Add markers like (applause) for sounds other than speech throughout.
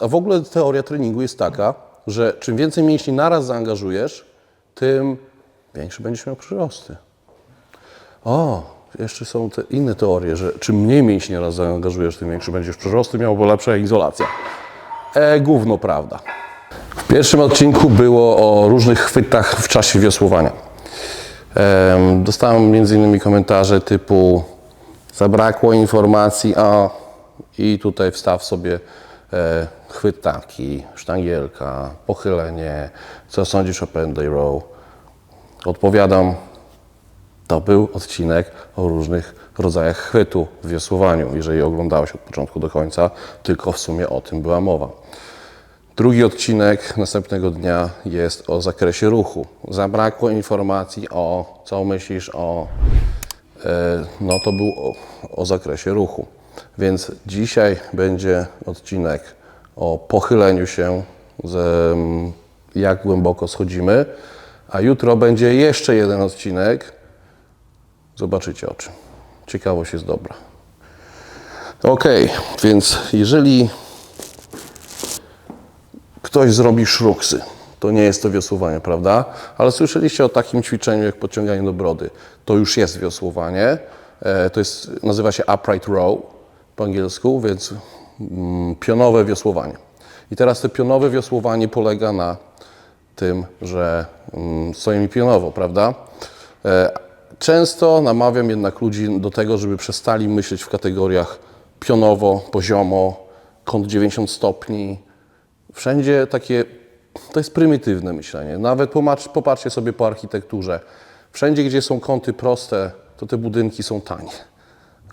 a w ogóle teoria treningu jest taka, że czym więcej mięśni naraz zaangażujesz, tym większy będziesz miał przyrosty. O, jeszcze są te inne teorie, że czym mniej mięśni raz zaangażujesz, tym większy będziesz przyrosty miał, bo lepsza izolacja. E, gówno prawda. W pierwszym odcinku było o różnych chwytach w czasie wiosłowania. Em, Dostałem innymi komentarze typu zabrakło informacji o i tutaj wstaw sobie e, chwyt taki, sztangielka, pochylenie, co sądzisz o Penday Row. Odpowiadam, to był odcinek o różnych rodzajach chwytu w wiosłowaniu, jeżeli oglądałeś od początku do końca, tylko w sumie o tym była mowa. Drugi odcinek następnego dnia jest o zakresie ruchu. Zabrakło informacji o, co myślisz o, e, no to był o, o zakresie ruchu. Więc dzisiaj będzie odcinek o pochyleniu się, em, jak głęboko schodzimy, a jutro będzie jeszcze jeden odcinek. Zobaczycie o czym. Ciekawość jest dobra. Ok, więc jeżeli ktoś zrobi szruksy. To nie jest to wiosłowanie, prawda? Ale słyszeliście o takim ćwiczeniu jak podciąganie do brody. To już jest wiosłowanie. E, To jest, nazywa się upright row po angielsku, więc mm, pionowe wiosłowanie. I teraz to pionowe wiosłowanie polega na tym, że mm, stoimy pionowo, prawda? E, Często namawiam jednak ludzi do tego, żeby przestali myśleć w kategoriach pionowo, poziomo, kąt 90 stopni, Wszędzie takie, to jest prymitywne myślenie. Nawet popatrz, popatrzcie sobie po architekturze. Wszędzie, gdzie są kąty proste, to te budynki są tanie.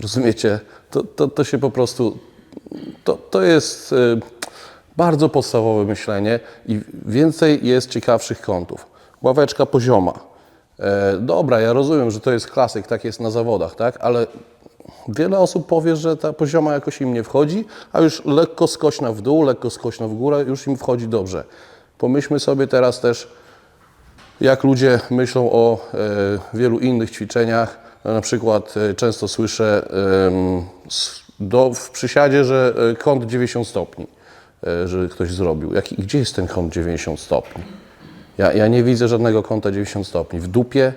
Rozumiecie? To, to, to się po prostu, to, to jest y, bardzo podstawowe myślenie i więcej jest ciekawszych kątów. Ławeczka pozioma. E, dobra, ja rozumiem, że to jest klasyk, tak jest na zawodach, tak? Ale Wiele osób powie, że ta pozioma jakoś im nie wchodzi, a już lekko skośna w dół, lekko skośna w górę, już im wchodzi dobrze. Pomyślmy sobie teraz też, jak ludzie myślą o e, wielu innych ćwiczeniach. Na przykład e, często słyszę do, w przysiadzie, że e, kąt 90 stopni, e, że ktoś zrobił. Jaki, gdzie jest ten kąt 90 stopni? Ja, ja nie widzę żadnego kąta 90 stopni. W dupie?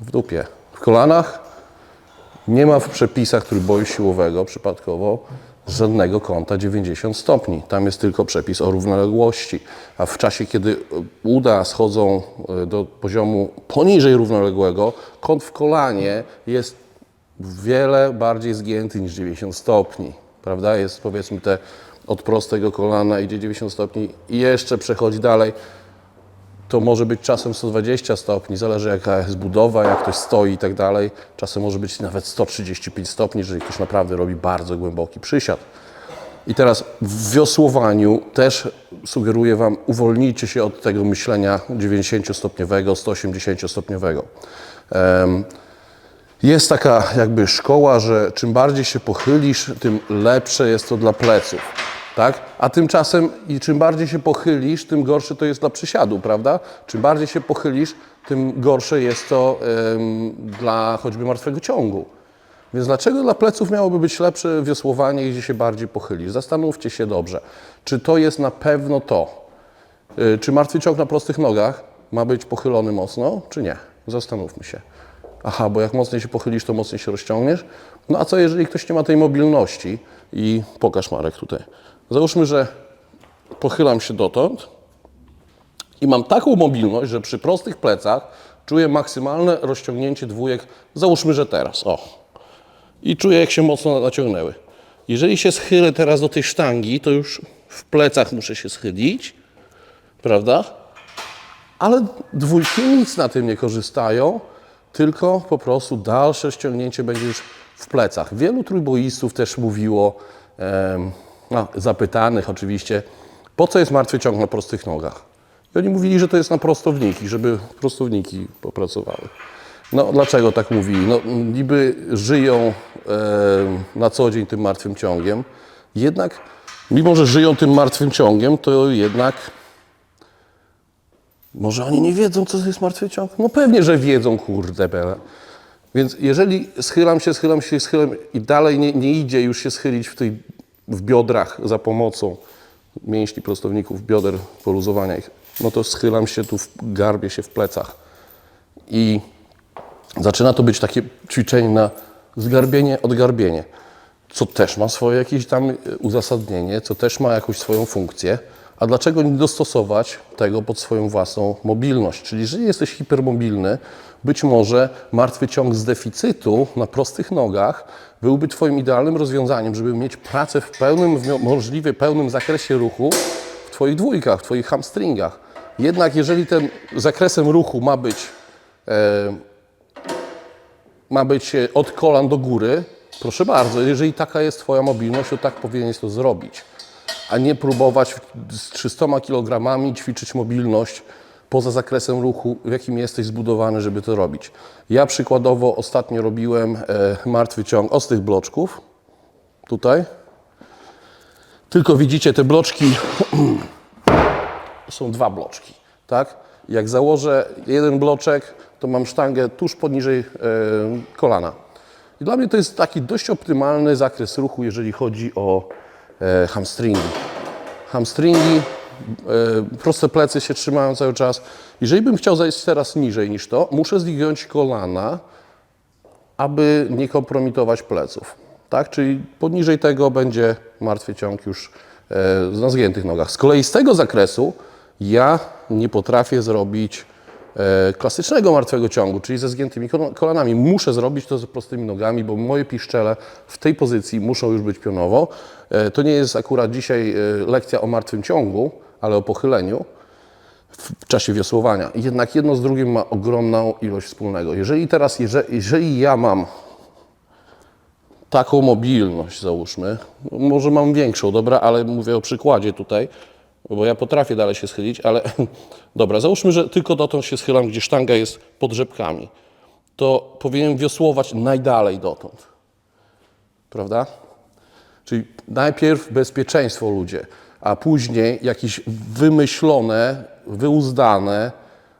W dupie. W kolanach? Nie ma w przepisach trójboju siłowego przypadkowo żadnego kąta 90 stopni. Tam jest tylko przepis o równoległości. A w czasie, kiedy uda schodzą e, do poziomu poniżej równoległego, kąt w kolanie jest wiele bardziej zgięty niż 90 stopni. Prawda? Jest powiedzmy te od prostego kolana idzie 90 stopni i jeszcze przechodzi dalej to może być czasem 120 stopni, zależy jaka jest budowa, jak ktoś stoi i tak dalej. Czasem może być nawet 135 stopni, jeżeli ktoś naprawdę robi bardzo głęboki przysiad. I teraz w wiosłowaniu też sugeruję Wam, uwolnijcie się od tego myślenia 90-stopniowego, 180-stopniowego. Em, Jest taka jakby szkoła, że czym bardziej się pochylisz, tym lepsze jest to dla pleców. Tak? A tymczasem i czym bardziej się pochylisz, tym gorsze to jest dla przysiadu, prawda? Czym bardziej się pochylisz, tym gorsze jest to em, dla choćby martwego ciągu. Więc dlaczego dla pleców miałoby być lepsze wiosłowanie, gdzie się bardziej pochylisz? Zastanówcie się dobrze, czy to jest na pewno to. Y, Czy martwy ciąg na prostych nogach ma być pochylony mocno, czy nie? Zastanówmy się. Aha, bo jak mocniej się pochylisz, to mocniej się rozciągniesz. No a co jeżeli ktoś nie ma tej mobilności? I pokaż Marek tutaj. Załóżmy, że pochylam się dotąd i mam taką mobilność, że przy prostych plecach czuję maksymalne rozciągnięcie dwójek. Załóżmy, że teraz. O. I czuję, jak się mocno naciągnęły. Jeżeli się schylę teraz do tej sztangi, to już w plecach muszę się schylić, prawda? Ale dwójki nic na tym nie korzystają, tylko po prostu dalsze ściągnięcie będzie już w plecach. Wielu trójboistów też mówiło, em, zapytanych oczywiście, po co jest martwy ciąg na prostych nogach? I oni mówili, że to jest na prostowniki, żeby prostowniki popracowały. No dlaczego tak mówili? No niby żyją em, na co dzień tym martwym ciągiem, jednak mimo, że żyją tym martwym ciągiem, to jednak może oni nie wiedzą, co to jest martwy ciąg? No pewnie, że wiedzą, kurde bele. Więc jeżeli schylam się, schylam się, schylam i dalej nie, nie idzie już się schylić w, tej, w biodrach za pomocą mięśni prostowników, bioder, poluzowania ich, no to schylam się tu, w, garbię się w plecach. I zaczyna to być takie ćwiczenie na zgarbienie, odgarbienie, co też ma swoje jakieś tam e, uzasadnienie, co też ma jakąś swoją funkcję. A dlaczego nie dostosować tego pod swoją własną mobilność? Czyli jeżeli jesteś hipermobilny, być może martwy ciąg z deficytu na prostych nogach byłby Twoim idealnym rozwiązaniem, żeby mieć pracę w pełnym, w możliwie pełnym zakresie ruchu w Twoich dwójkach, w Twoich hamstringach. Jednak jeżeli ten zakresem ruchu ma być ma być e, od kolan do góry, proszę bardzo, jeżeli taka jest Twoja mobilność, to tak powinieneś to zrobić, a nie próbować z 300 kg ćwiczyć mobilność poza zakresem ruchu, w jakim jesteś zbudowany, żeby to robić. Ja przykładowo ostatnio robiłem e, martwy ciąg od tych bloczków, tutaj. Tylko widzicie, te bloczki (clears throat) są dwa bloczki, tak? Jak założę jeden bloczek, to mam sztangę tuż poniżej e, kolana. I dla mnie to jest taki dość optymalny zakres ruchu, jeżeli chodzi o hamstringi. Hamstringi, e, proste plecy się trzymają cały czas. Jeżeli bym chciał zejść teraz niżej niż to, muszę zdjąć kolana, aby nie kompromitować pleców. Tak? Czyli poniżej tego będzie martwy ciąg już e, na zgiętych nogach. Z kolei z tego zakresu ja nie potrafię zrobić e, klasycznego martwego ciągu, czyli ze zgiętymi kol- kolanami. Muszę zrobić to z prostymi nogami, bo moje piszczele w tej pozycji muszą już być pionowo. E, to nie jest akurat dzisiaj e, lekcja o martwym ciągu, ale o pochyleniu w czasie wiosłowania. Jednak jedno z drugim ma ogromną ilość wspólnego. Jeżeli teraz, jeżeli, jeżeli ja mam taką mobilność, załóżmy, może mam większą, dobra, ale mówię o przykładzie tutaj, bo ja potrafię dalej się schylić, ale (laughs) dobra, załóżmy, że tylko dotąd się schylam, gdzie sztanga jest pod rzepkami, to powinienem wiosłować najdalej dotąd, prawda? Czyli najpierw bezpieczeństwo ludzie, a później jakieś wymyślone, wyuzdane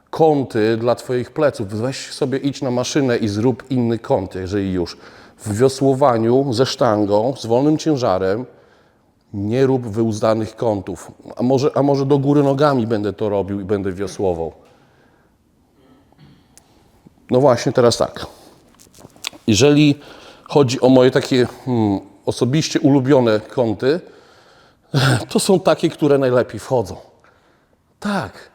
kąty dla Twoich pleców. Weź sobie, idź na maszynę i zrób inny kąt, jeżeli już. W wiosłowaniu ze sztangą, z wolnym ciężarem, nie rób wyuzdanych kątów. A może, a może do góry nogami będę to robił i będę wiosłował. No właśnie, teraz tak. Jeżeli chodzi o moje takie hmm, osobiście ulubione kąty, (laughs) to są takie, które najlepiej wchodzą. Tak.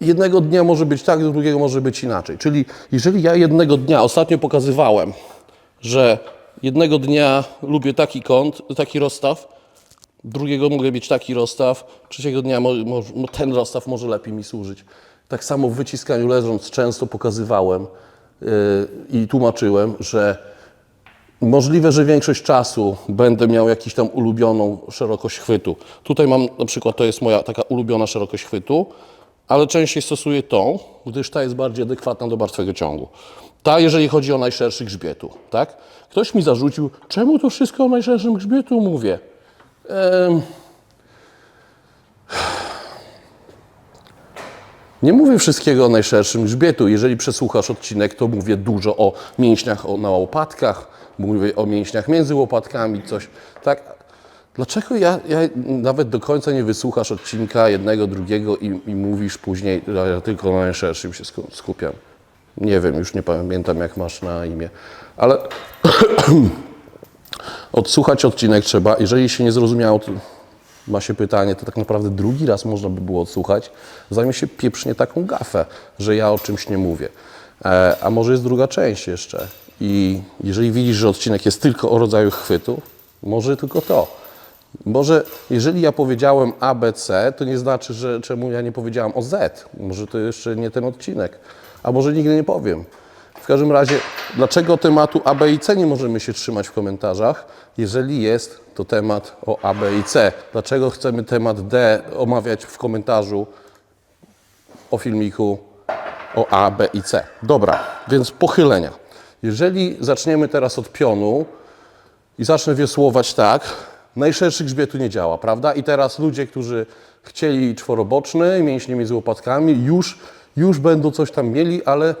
Jednego dnia może być tak, drugiego może być inaczej. Czyli jeżeli ja jednego dnia, ostatnio pokazywałem, że jednego dnia lubię taki kąt, taki rozstaw, drugiego mogę mieć taki rozstaw, trzeciego dnia mo, mo, ten rozstaw może lepiej mi służyć. Tak samo w wyciskaniu leżąc często pokazywałem yy, i tłumaczyłem, że Możliwe, że większość czasu będę miał jakiś tam ulubioną szerokość chwytu. Tutaj mam na przykład, to jest moja taka ulubiona szerokość chwytu, ale częściej stosuję tą, gdyż ta jest bardziej adekwatna do martwego ciągu. Ta, jeżeli chodzi o najszerszy grzbietu, tak? Ktoś mi zarzucił, czemu to wszystko o najszerszym grzbietu mówię? Em, (sighs) Nie mówię wszystkiego o najszerszym grzbietu. Jeżeli przesłuchasz odcinek, to mówię dużo o mięśniach na łopatkach, mówię o mięśniach między łopatkami, coś. Tak? Dlaczego ja, ja nawet do końca nie wysłuchasz odcinka jednego, drugiego i, i mówisz później, ja tylko na najszerszym się sku- skupiam? Nie wiem, już nie pamiętam jak masz na imię, ale (coughs) odsłuchać odcinek trzeba. Jeżeli się nie zrozumiało, ma się pytanie, to tak naprawdę drugi raz można by było odsłuchać, zanim się pieprznie taką gafę, że ja o czymś nie mówię. E, a może jest druga część jeszcze i jeżeli widzisz, że odcinek jest tylko o rodzaju chwytu, może tylko to. Może jeżeli ja powiedziałem A, B, C, to nie znaczy, że czemu ja nie powiedziałam o Z. Może to jeszcze nie ten odcinek, a może nigdy nie powiem. W każdym razie, dlaczego tematu A, B i C nie możemy się trzymać w komentarzach, jeżeli jest to temat o A, B i C? Dlaczego chcemy temat D omawiać w komentarzu o filmiku o A, B i C? Dobra, więc pochylenia. Jeżeli zaczniemy teraz od pionu i zacznę wiosłować tak, najszerszy grzbietu nie działa, prawda? I teraz ludzie, którzy chcieli czworoboczny, mięśnie między łopatkami, już, już będą coś tam mieli, ale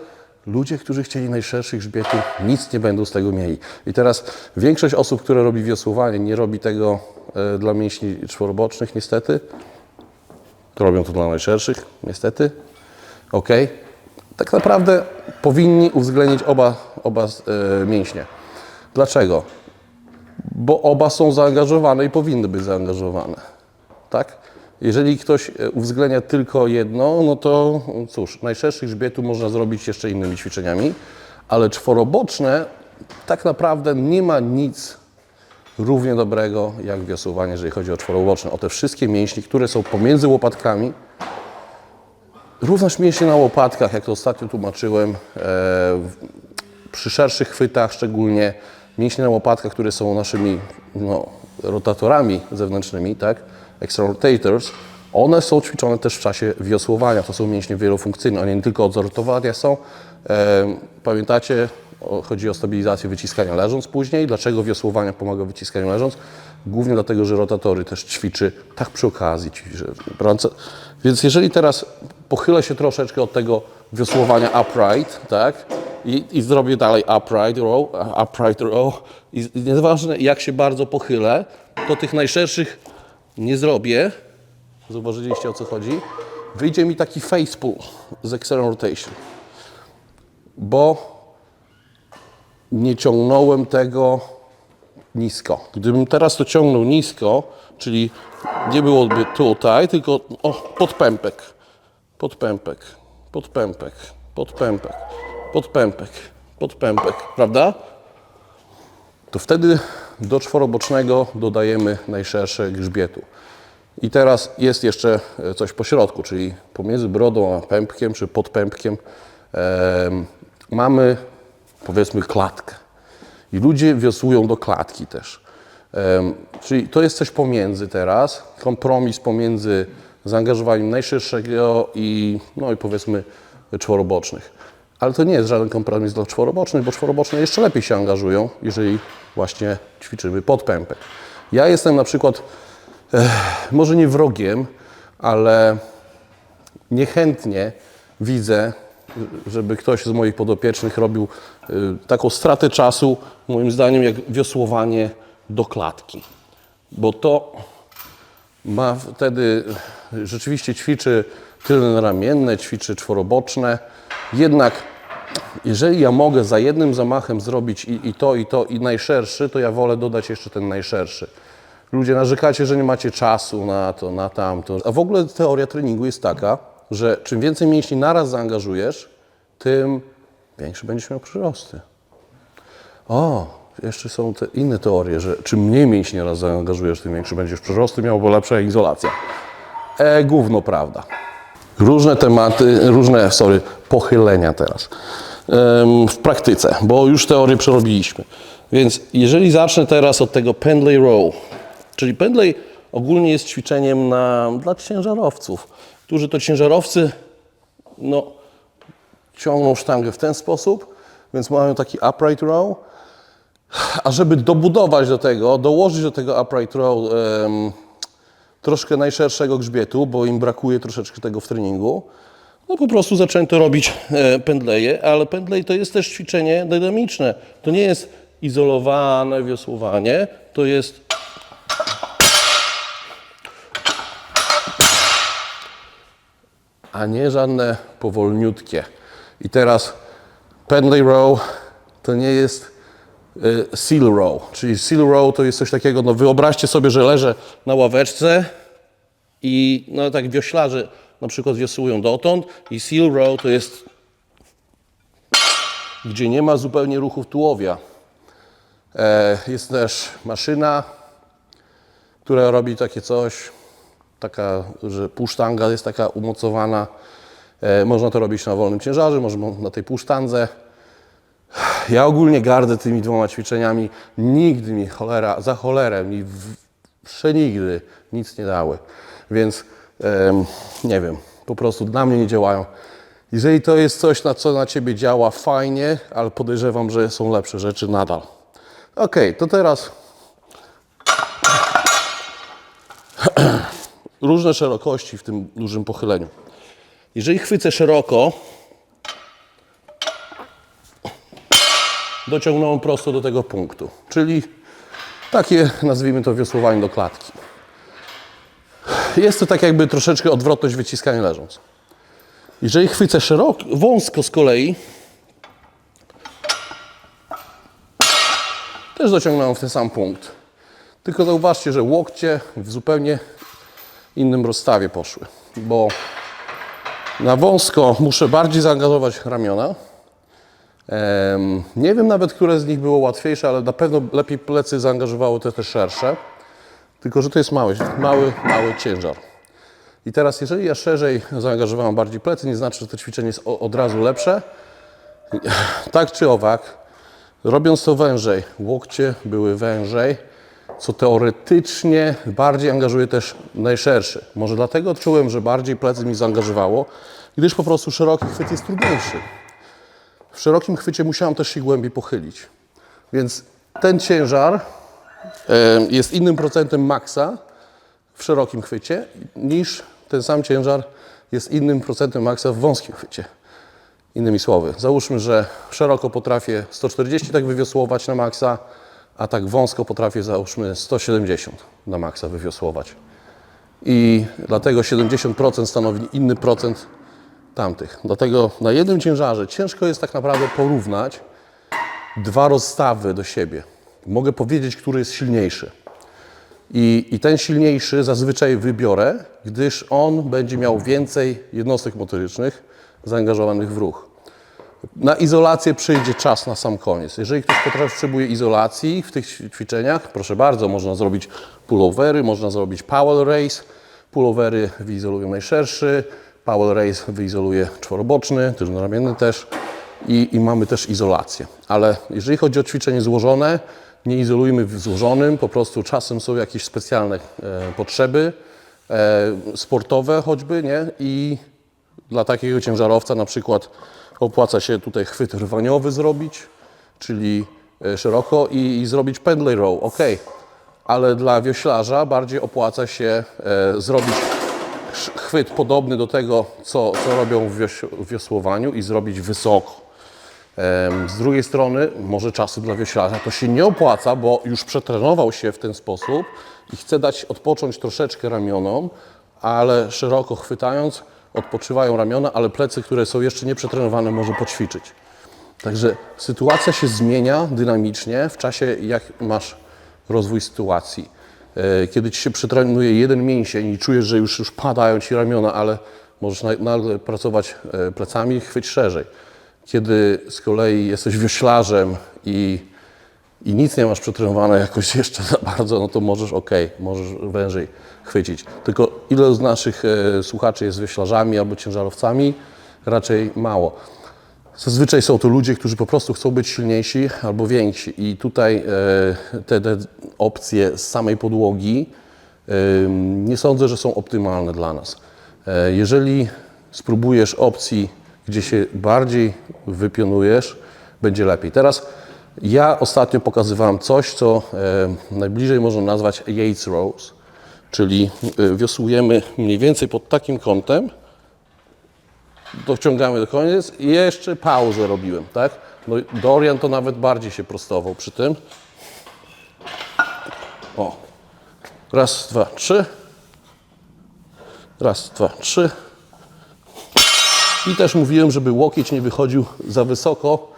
Ludzie, którzy chcieli najszerszych grzbietów, nic nie będą z tego mieli. I teraz większość osób, które robi wiosłowanie, nie robi tego e, dla mięśni czworobocznych, niestety. Robią to dla najszerszych, niestety. Ok. Tak naprawdę powinni uwzględnić oba, oba e, mięśnie. Dlaczego? Bo oba są zaangażowane i powinny być zaangażowane. Tak? Jeżeli ktoś e, uwzględnia tylko jedno, no to cóż, najszerszych grzbietu można zrobić jeszcze innymi ćwiczeniami, ale czworoboczne tak naprawdę nie ma nic równie dobrego jak wiosłowanie, jeżeli chodzi o czworoboczne. O te wszystkie mięśnie, które są pomiędzy łopatkami, Również mięśnie na łopatkach, jak to ostatnio tłumaczyłem, e, przy szerszych chwytach szczególnie, mięśnie na łopatkach, które są naszymi no, rotatorami zewnętrznymi, tak, extra rotators, one są ćwiczone też w czasie wiosłowania. To są mięśnie wielofunkcyjne, one nie tylko od zartowania są. Pamiętacie, chodzi o stabilizację wyciskania leżąc później. Dlaczego wiosłowania pomaga wyciskaniu leżąc? Głównie dlatego, że rotatory też ćwiczy, tak przy okazji ćwiczy. Więc jeżeli teraz pochylę się troszeczkę od tego wiosłowania upright, tak? I, i zrobię dalej upright row, upright row. I, I nieważne jak się bardzo pochylę, to tych najszerszych nie zrobię. Zauważyliście o co chodzi? Wyjdzie mi taki face pull z external rotation. Bo nie ciągnąłem tego nisko. Gdybym teraz to ciągnął nisko, czyli nie byłoby tutaj, tylko o, pod pępek, pod pępek, pod pępek, pod pępek, pod pępek, pod pępek, prawda? To wtedy do czworobocznego dodajemy najszersze grzbietu. I teraz jest jeszcze e, coś po środku, czyli pomiędzy brodą a pępkiem, czy pod pępkiem em, mamy powiedzmy klatkę. I ludzie wiosłują do klatki też. Em, czyli to jest coś pomiędzy teraz, kompromis pomiędzy zaangażowaniem najszerszego i, no i powiedzmy czworobocznych. Ale to nie jest żaden kompromis dla czworobocznych, bo czworoboczne jeszcze lepiej się angażują, jeżeli właśnie ćwiczymy pod pępek. Ja jestem na przykład, eh, może nie wrogiem, ale niechętnie widzę, żeby ktoś z moich podopiecznych robił y, taką stratę czasu, moim zdaniem, jak wiosłowanie do klatki. Bo to ma wtedy, rzeczywiście ćwiczy tylne ramienne, ćwiczy czworoboczne. Jednak jeżeli ja mogę za jednym zamachem zrobić i, i to, i to, i najszerszy, to ja wolę dodać jeszcze ten najszerszy. Ludzie narzekacie, że nie macie czasu na to, na tamto. A w ogóle teoria treningu jest taka, że czym więcej mięśni naraz zaangażujesz, tym większy będziesz miał przyrosty. O, jeszcze są te inne teorie, że czym mniej mięśni raz zaangażujesz, tym większy będziesz przyrosty miał, bo lepsza izolacja. E, gówno prawda. Różne tematy, różne, sorry, pochylenia teraz w praktyce, bo już teorię przerobiliśmy. Więc jeżeli zacznę teraz od tego pendlay row, czyli pendlay ogólnie jest ćwiczeniem na, dla ciężarowców, którzy to ciężarowcy no, ciągną sztangę w ten sposób, więc mają taki upright row, a żeby dobudować do tego, dołożyć do tego upright row em, troszkę najszerszego grzbietu, bo im brakuje troszeczkę tego w treningu, no po prostu zaczęto robić e, pędleje, ale pędlej to jest też ćwiczenie dynamiczne. To nie jest izolowane wiosłowanie, to jest a nie żadne powolniutkie. I teraz pendlay row to nie jest seal row, czyli seal row to jest coś takiego, no wyobraźcie sobie, że leżę na ławeczce i no tak wioślarze na przykład wiosłują dotąd i seal row to jest gdzie nie ma zupełnie ruchów tułowia. E, jest też maszyna, która robi takie coś, taka, że półsztanga jest taka umocowana. E, można to robić na wolnym ciężarze, można na tej półsztandze. Ja ogólnie gardzę tymi dwoma ćwiczeniami. Nigdy mi cholera, za cholerę mi przenigdy nic nie dały. Więc nie wiem, po prostu dla mnie nie działają. Jeżeli to jest coś, na co na Ciebie działa, fajnie, ale podejrzewam, że są lepsze rzeczy nadal. Ok, to teraz (clears throat) różne szerokości w tym dużym pochyleniu. Jeżeli chwycę szeroko, dociągnąłem prosto do tego punktu. Czyli takie, nazwijmy to, wiosłowanie do klatki. Jest to tak jakby troszeczkę odwrotność wyciskania leżąc. Jeżeli chwycę szeroko, wąsko z kolei, też dociągnąłem w ten sam punkt. Tylko zauważcie, że łokcie w zupełnie innym rozstawie poszły, bo na wąsko muszę bardziej zaangażować ramiona. Nie wiem nawet, które z nich było łatwiejsze, ale na pewno lepiej plecy zaangażowały te, te szersze. Tylko, że to jest mały, mały, mały ciężar. I teraz, jeżeli ja szerzej zaangażowałem bardziej plecy, nie znaczy, że to ćwiczenie jest od razu lepsze. (laughs) Tak czy owak, robiąc to wężej, łokcie były wężej, co teoretycznie bardziej angażuje też najszerszy. Może dlatego odczułem, że bardziej plecy mi zaangażowało, gdyż po prostu szeroki chwyt jest trudniejszy. W szerokim chwycie musiałem też się głębiej pochylić. Więc ten ciężar jest innym procentem maksa w szerokim chwycie niż ten sam ciężar jest innym procentem maksa w wąskim chwycie. Innymi słowy, załóżmy, że szeroko potrafię 140 tak wywiosłować na maksa, a tak wąsko potrafię załóżmy 170 na maksa wywiosłować. I dlatego 70% stanowi inny procent tamtych. Dlatego na jednym ciężarze ciężko jest tak naprawdę porównać dwa rozstawy do siebie. Mogę powiedzieć, który jest silniejszy. I, I ten silniejszy zazwyczaj wybiorę, gdyż on będzie miał więcej jednostek motorycznych zaangażowanych w ruch. Na izolację przyjdzie czas na sam koniec. Jeżeli ktoś potrzebuje izolacji w tych ćwiczeniach, proszę bardzo, można zrobić pullovery, można zrobić power race. Pullovery wyizolują najszerszy, power race wyizoluje czworoboczny, tylnoramienny też i, i mamy też izolację. Ale jeżeli chodzi o ćwiczenie złożone, nie izolujmy w złożonym, po prostu czasem są jakieś specjalne e, potrzeby e, sportowe choćby, nie? I dla takiego ciężarowca na przykład opłaca się tutaj chwyt rwaniowy zrobić, czyli e, szeroko i, i zrobić pendlay row, ok. Ale dla wioślarza bardziej opłaca się e, zrobić chwyt podobny do tego, co, co robią w, wios w wiosłowaniu i zrobić wysoko. Z drugiej strony, może czasy dla wioślarza to się nie opłaca, bo już przetrenował się w ten sposób i chce dać odpocząć troszeczkę ramionom, ale szeroko chwytając, odpoczywają ramiona, ale plecy, które są jeszcze nieprzetrenowane, może poćwiczyć. Także sytuacja się zmienia dynamicznie w czasie, jak masz rozwój sytuacji. E, Kiedy ci się przetrenuje jeden mięsień i czujesz, że już, już padają ci ramiona, ale możesz na- nagle pracować e, plecami, chwyć szerzej. Kiedy z kolei jesteś wioślarzem i, i nic nie masz przetrenowane jakoś (laughs) jeszcze za bardzo, no to możesz ok, możesz wężej chwycić. Tylko ile z naszych e, słuchaczy jest wioślarzami albo ciężarowcami? Raczej mało. Zazwyczaj są to ludzie, którzy po prostu chcą być silniejsi albo więksi i tutaj e, te, te opcje z samej podłogi e, nie sądzę, że są optymalne dla nas. E, jeżeli spróbujesz opcji, gdzie się bardziej wypionujesz, będzie lepiej. Teraz ja ostatnio pokazywałem coś, co najbliżej można nazwać Yates Rows, czyli wiosłujemy mniej więcej pod takim kątem, dociągamy do koniec i jeszcze pauzę robiłem, tak? No, Dorian to nawet bardziej się prostował przy tym. O. Raz, dwa, trzy. Raz, dwa, trzy. I też mówiłem, żeby łokieć nie wychodził za wysoko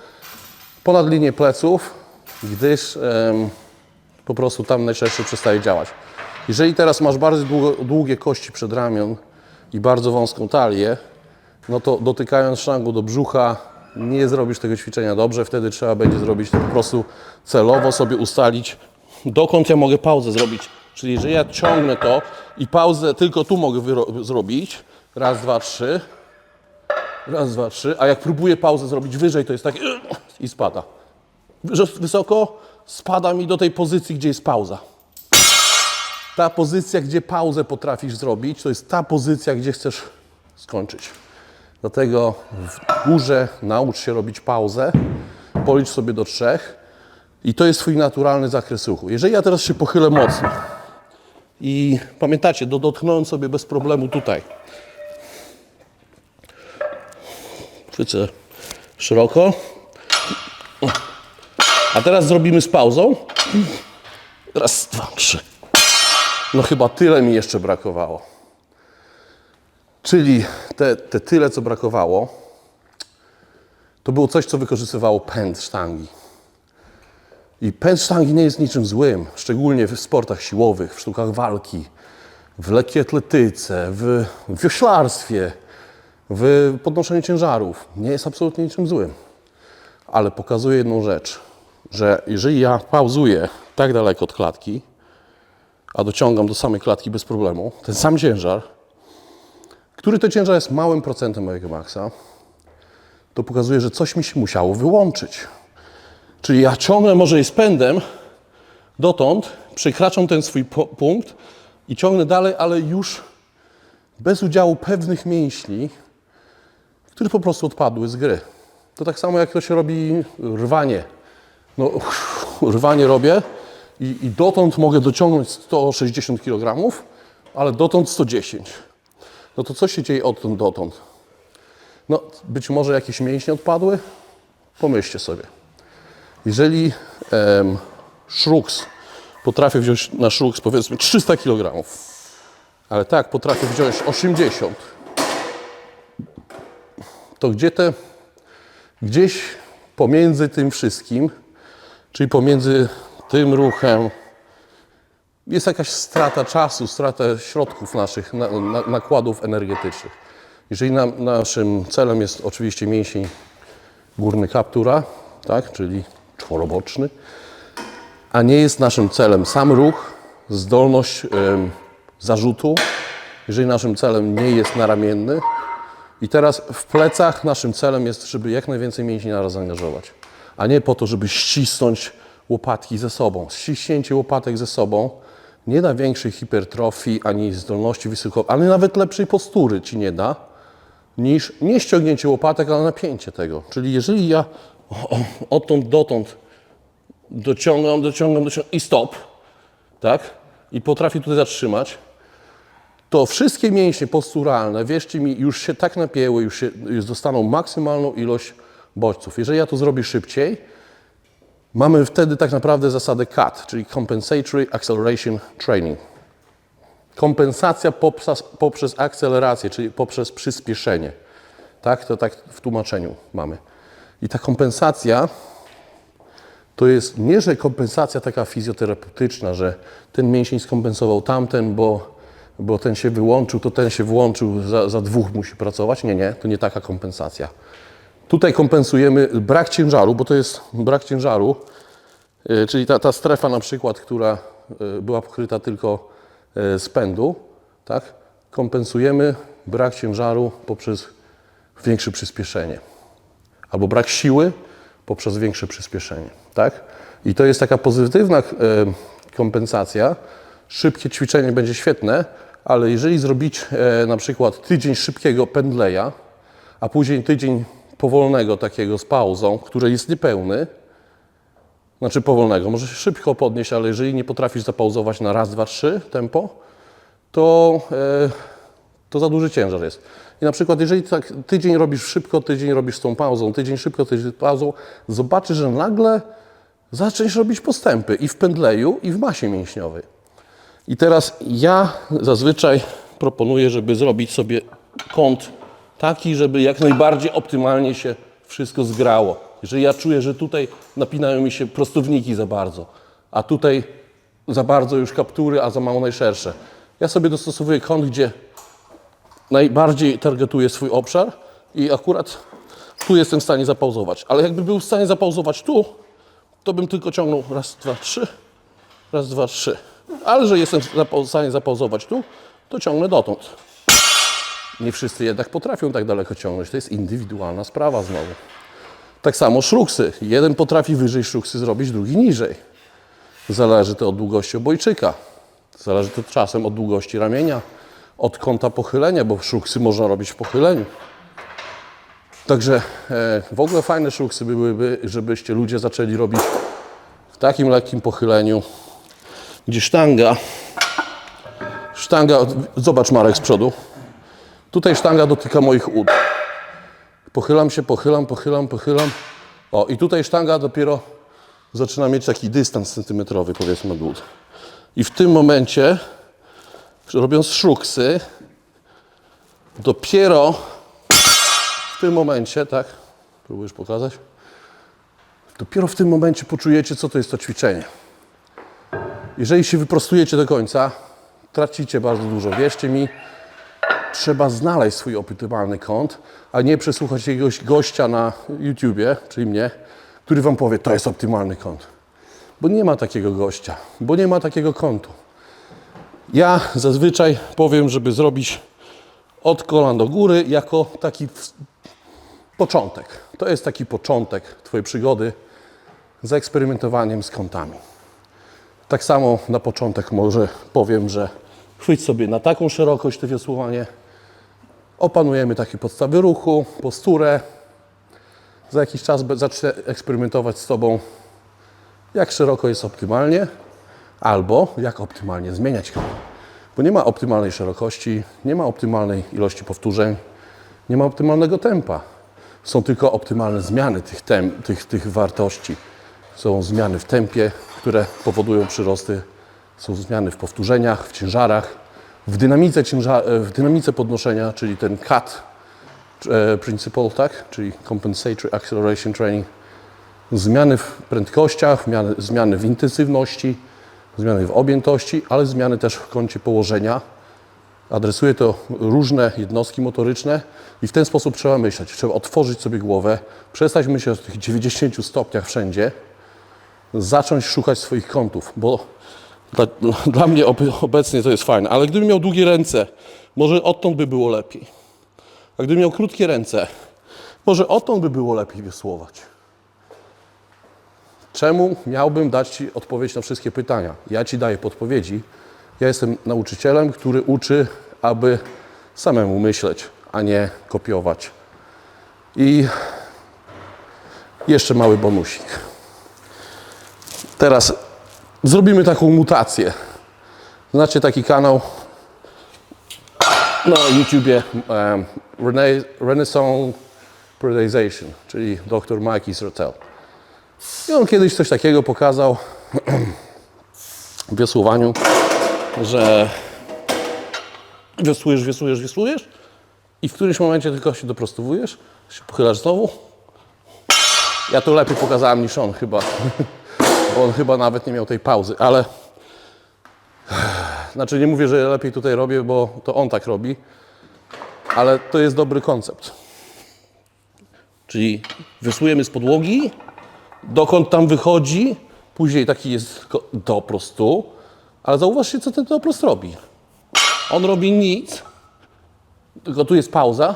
ponad linię pleców, gdyż em, po prostu tam najczęściej przestaje działać. Jeżeli teraz masz bardzo długo, długie kości przedramion i bardzo wąską talię, no to dotykając szrangu do brzucha nie zrobisz tego ćwiczenia dobrze, wtedy trzeba będzie zrobić to po prostu celowo sobie ustalić, dokąd ja mogę pauzę zrobić. Czyli jeżeli ja ciągnę to i pauzę tylko tu mogę zrobić, raz, dwa, trzy, raz, dwa, trzy, a jak próbuję pauzę zrobić wyżej, to jest takie i spada. Wysoko spada mi do tej pozycji, gdzie jest pauza. Ta pozycja, gdzie pauzę potrafisz zrobić, to jest ta pozycja, gdzie chcesz skończyć. Dlatego w górze naucz się robić pauzę, policz sobie do trzech i to jest Twój naturalny zakres ruchu. Jeżeli ja teraz się pochylę mocno i pamiętacie, do- dotknąłem sobie bez problemu tutaj. Chwycę szeroko. A teraz zrobimy z pauzą. Raz, dwa, trzy. No chyba tyle mi jeszcze brakowało. Czyli te, te tyle, co brakowało, to było coś, co wykorzystywało pęd sztangi. I pęd sztangi nie jest niczym złym, szczególnie w sportach siłowych, w sztukach walki, w lekkiej atletyce, w w wioślarstwie, w podnoszeniu ciężarów. Nie jest absolutnie niczym złym. Ale pokazuje jedną rzecz, że jeżeli ja pauzuję tak daleko od klatki, a dociągam do samej klatki bez problemu, ten sam ciężar, który to ciężar jest małym procentem mojego maksa, to pokazuje, że coś mi się musiało wyłączyć. Czyli ja ciągle może i z pędem dotąd, przekraczam ten swój punkt i ciągnę dalej, ale już bez udziału pewnych mięśni, które po prostu odpadły z gry. To tak samo jak to się robi rwanie. No, (laughs) rwanie robię i, i dotąd mogę dociągnąć 160 kg, ale dotąd 110. No to co się dzieje odtąd dotąd? No, być może jakieś mięśnie odpadły? Pomyślcie sobie. Jeżeli em, szruks potrafię wziąć na szruks powiedzmy 300 kg, ale tak potrafię wziąć 80, to gdzie te, gdzieś pomiędzy tym wszystkim, czyli pomiędzy tym ruchem, jest jakaś strata czasu, strata środków naszych, na, na, nakładów energetycznych. Jeżeli naszym celem jest oczywiście mięsień górny kaptura, tak, czyli czworoboczny, a nie jest naszym celem sam ruch, zdolność em, zarzutu, jeżeli naszym celem nie jest naramienny. I teraz w plecach naszym celem jest, żeby jak najwięcej mięśni naraz zaangażować, a nie po to, żeby ścisnąć łopatki ze sobą. Ściśnięcie łopatek ze sobą nie da większej hipertrofii ani zdolności wysokowej, ale nawet lepszej postury ci nie da, niż nie ściągnięcie łopatek, ale napięcie tego. Czyli jeżeli ja odtąd dotąd dociągam, dociągam, dociągam i stop, tak? I potrafię tutaj zatrzymać, to wszystkie mięśnie posturalne, wierzcie mi, już się tak napięły, już, się, już dostaną maksymalną ilość bodźców. Jeżeli ja to zrobię szybciej, mamy wtedy tak naprawdę zasadę CAT, czyli Compensatory Acceleration Training. Kompensacja poprzez, poprzez akcelerację, czyli poprzez przyspieszenie. Tak? To tak w tłumaczeniu mamy. I ta kompensacja to jest nie, że kompensacja taka fizjoterapeutyczna, że ten mięsień skompensował tamten, bo, bo ten się wyłączył, to ten się włączył, za, za dwóch musi pracować. Nie, nie, to nie taka kompensacja. Tutaj kompensujemy brak ciężaru, bo to jest brak ciężaru, y, czyli ta, ta strefa na przykład, która y, była pokryta tylko y, z pędu, tak? kompensujemy brak ciężaru poprzez większe przyspieszenie albo brak siły poprzez większe przyspieszenie. Tak? I to jest taka pozytywna e, kompensacja. Szybkie ćwiczenie będzie świetne, ale jeżeli zrobić e, na przykład tydzień szybkiego pędleja, a później tydzień powolnego takiego z pauzą, który jest niepełny, znaczy powolnego, może się szybko podnieść, ale jeżeli nie potrafisz zapauzować na raz, dwa, trzy tempo, to, e, to za duży ciężar jest. I na przykład, jeżeli tak tydzień robisz szybko, tydzień robisz z tą pauzą, tydzień szybko, tydzień z pauzą, zobaczysz, że nagle zaczniesz robić postępy i w pędleju, i w masie mięśniowej. I teraz ja zazwyczaj proponuję, żeby zrobić sobie kąt taki, żeby jak najbardziej optymalnie się wszystko zgrało. Jeżeli ja czuję, że tutaj napinają mi się prostowniki za bardzo, a tutaj za bardzo już kaptury, a za mało najszersze. Ja sobie dostosowuję kąt, gdzie najbardziej targetuję swój obszar i akurat tu jestem w stanie zapauzować. Ale jakby był w stanie zapauzować tu, to bym tylko ciągnął raz, dwa, trzy, raz, dwa, trzy. Ale że jestem w stanie zapauzować tu, to ciągnę dotąd. Nie wszyscy jednak potrafią tak daleko ciągnąć. To jest indywidualna sprawa znowu. Tak samo szruksy. Jeden potrafi wyżej szruksy zrobić, drugi niżej. Zależy to od długości obojczyka. Zależy to czasem od długości ramienia, od kąta pochylenia, bo szruksy można robić w pochyleniu. Także e, w ogóle fajne szruksy byłyby, żebyście ludzie zaczęli robić w takim lekkim pochyleniu, gdzie sztanga, sztanga, zobacz Marek z przodu, tutaj sztanga dotyka moich ud. Pochylam się, pochylam, pochylam, pochylam. O, i tutaj sztanga dopiero zaczyna mieć taki dystans centymetrowy, powiedzmy, od ud. I w tym momencie, robiąc szruksy, dopiero w tym momencie, tak, próbujesz pokazać? Dopiero w tym momencie poczujecie, co to jest to ćwiczenie. Jeżeli się wyprostujecie do końca, tracicie bardzo dużo. Wierzcie mi, trzeba znaleźć swój optymalny kąt, a nie przesłuchać jakiegoś gościa na YouTubie, czyli mnie, który wam powie, to jest optymalny kąt. Bo nie ma takiego gościa, bo nie ma takiego kątu. Ja zazwyczaj powiem, żeby zrobić od kolan do góry jako taki początek. To jest taki początek Twojej przygody z eksperymentowaniem z kątami. Tak samo na początek może powiem, że chwyć sobie na taką szerokość to wiosłowanie, opanujemy takie podstawy ruchu, posturę. Za jakiś czas zacznę eksperymentować z Tobą, jak szeroko jest optymalnie, albo jak optymalnie zmieniać kąt. Bo nie ma optymalnej szerokości, nie ma optymalnej ilości powtórzeń, nie ma optymalnego tempa. Są tylko optymalne zmiany tych, tem, tych, tych wartości. Są zmiany w tempie, które powodują przyrosty, są zmiany w powtórzeniach, w ciężarach, w dynamice, cięża, e, w dynamice podnoszenia, czyli ten CAT e, principle, tak? czyli Compensatory Acceleration Training. Zmiany w prędkościach, zmiany, zmiany w intensywności, zmiany w objętości, ale zmiany też w kącie położenia. Adresuje to różne jednostki motoryczne i w ten sposób trzeba myśleć. Trzeba otworzyć sobie głowę, przestać myśleć o tych 90 stopniach wszędzie, zacząć szukać swoich kątów, bo dla, (laughs) dla mnie ob, obecnie to jest fajne, ale gdybym miał długie ręce, może odtąd by było lepiej. A gdybym miał krótkie ręce, może odtąd by było lepiej wiosłować. Czemu miałbym dać Ci odpowiedź na wszystkie pytania? Ja Ci daję podpowiedzi. Ja jestem nauczycielem, który uczy, aby samemu myśleć, a nie kopiować. I jeszcze mały bonusik. Teraz zrobimy taką Znacie taki kanał na YouTubie um, Rena- Renaissance Periodization, czyli dr Mike Israel. I on kiedyś coś takiego pokazał w wiosłowaniu, że wiosłujesz, wiosłujesz, wiosłujesz i w którymś momencie tylko się doprostowujesz, się pochylasz znowu. Ja to lepiej pokazałem niż on chyba, (laughs) on chyba nawet nie miał tej pauzy, ale (sighs) znaczy nie mówię, że lepiej tutaj robię, bo to on tak robi, ale to jest dobry koncept. Czyli wiosłujemy z podłogi, dokąd tam wychodzi, później taki jest ko- doprost tu, ale zauważcie, co ten doprost robi. On robi nic, tylko tu jest pauza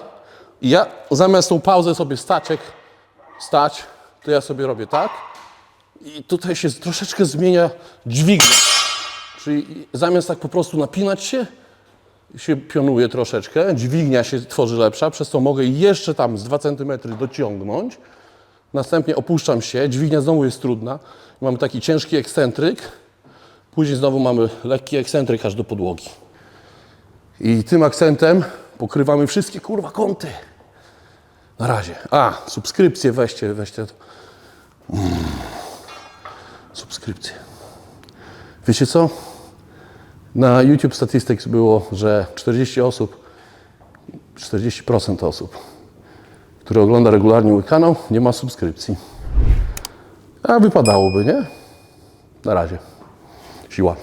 i ja zamiast tą pauzę sobie staczek stać, to ja sobie robię tak i tutaj się troszeczkę zmienia dźwignia. Czyli zamiast tak po prostu napinać się, się pionuje troszeczkę, dźwignia się tworzy lepsza, przez to mogę jeszcze tam z 2 cm dociągnąć. Następnie opuszczam się, dźwignia znowu jest trudna. Mamy taki ciężki ekscentryk, później znowu mamy lekki ekscentryk aż do podłogi. I tym akcentem pokrywamy wszystkie kurwa kąty. Na razie. A, subskrypcje weźcie, weźcie. Mm. Subskrypcje. Wiecie co? Na YouTube Statistics było, że 40 osób, 40% osób, które ogląda regularnie mój kanał, nie ma subskrypcji. A wypadałoby, nie? Na razie. Siła.